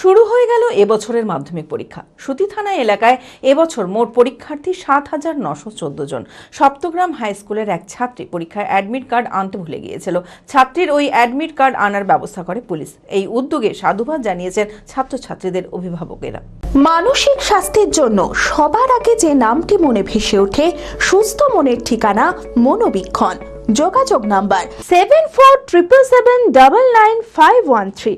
শুরু হয়ে গেল এবছরের মাধ্যমিক পরীক্ষা। সুতি থানা এলাকায় এবছর মোট পরীক্ষার্থী সাত হাজার নশো চোদ্দ জন। সপ্তগ্রাম হাই স্কুলের এক ছাত্রী পরীক্ষায় অ্যাডমিট কার্ড আনতে ভুলে গিয়েছিল। ছাত্রীর ওই অ্যাডমিট কার্ড আনার ব্যবস্থা করে পুলিশ। এই উদ্যোগে সাধুবাদ জানিয়েছেন ছাত্রছাত্রীদের অভিভাবকেরা। মানসিক স্বাস্থ্যের জন্য সবার আগে যে নামটি মনে ভেসে ওঠে, সুস্থ মনের ঠিকানা মনোবীক্ষণ। যোগাযোগ number seven four triple seven double nine five one three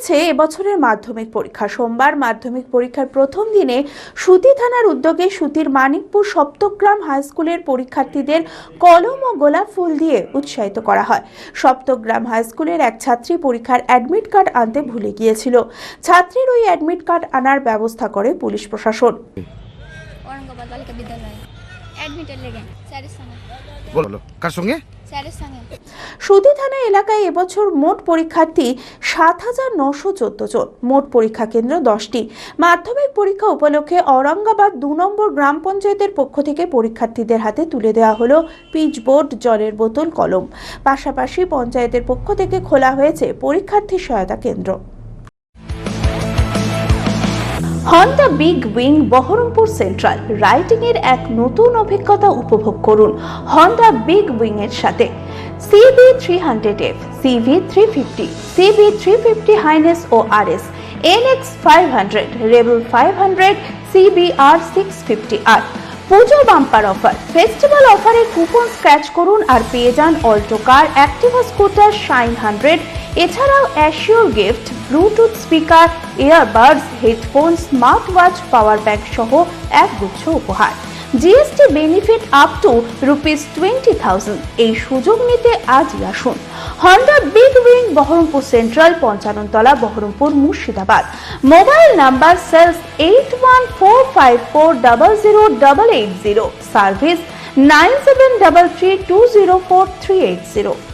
শুরু হয়ে এবছরের মাধ্যমিক পরীক্ষা, সোমবার মাধ্যমিক পরীক্ষার প্রথম দিনে সুতি থানার উদ্যোগে সুতির মানিকপুর সপ্তগ্রাম হাই স্কুলের পরীক্ষার্থীদের কলম ও গোলাপ ফুল দিয়ে উৎসাহিত করা হয়। সপ্তগ্রাম হাই স্কুলের এক ছাত্রী পরীক্ষার অ্যাডমিট কার্ড আনতে ভুলে গিয়েছিল। ছাত্রীর ওই অ্যাডমিট কার্ড আনার ব্যবস্থা করে পুলিশ প্রশাসন। অ্যাডমিটের লেগে স্যারের সঙ্গে। বলো কার সঙ্গে? স্যারের সঙ্গে। সুতি থানা এলাকায় এবছর মোট পরীক্ষার্থী সাত হাজার নশো চোদ্দ জন। মোট পরীক্ষা কেন্দ্র দশটি। মাধ্যমিক পরীক্ষা উপলক্ষে ঔরঙ্গাবাদ দু নম্বর গ্রাম পঞ্চায়েতের পক্ষ থেকে পরীক্ষার্থীদের হাতে তুলে দেওয়া হলো পিচ বোর্ড জলের বোতল কলম। পাশাপাশি পঞ্চায়েতের পক্ষ থেকে খোলা হয়েছে পরীক্ষার্থী সহায়তা কেন্দ্র। Honda big wing Baharampur central riding এর এক নতুন অভিজ্ঞতা উপভোগ করুন হন্ডা বিগ উইং এর সাথে CB three hundred F CV three fifty CB three fifty highness ও R S NX five hundred rebel five hundred CBR six fifty আর পুজো bumper offer. Festival অফারে coupon scratch করুন আর পেয়ে যান Alto car Activa scooter Shine hundred এছাড়াও assured gift bluetooth speaker earbuds headphone smart watch power bank সহ এক গুচ্ছ উপহার। GST benefit up to rupees twenty thousand এই সুযোগ নিতে আজই আসুন। Honda big wing Baharampur central Panchanantala Baharampur Murshidabad. Mobile number sales eight 01454000880 service 9733204380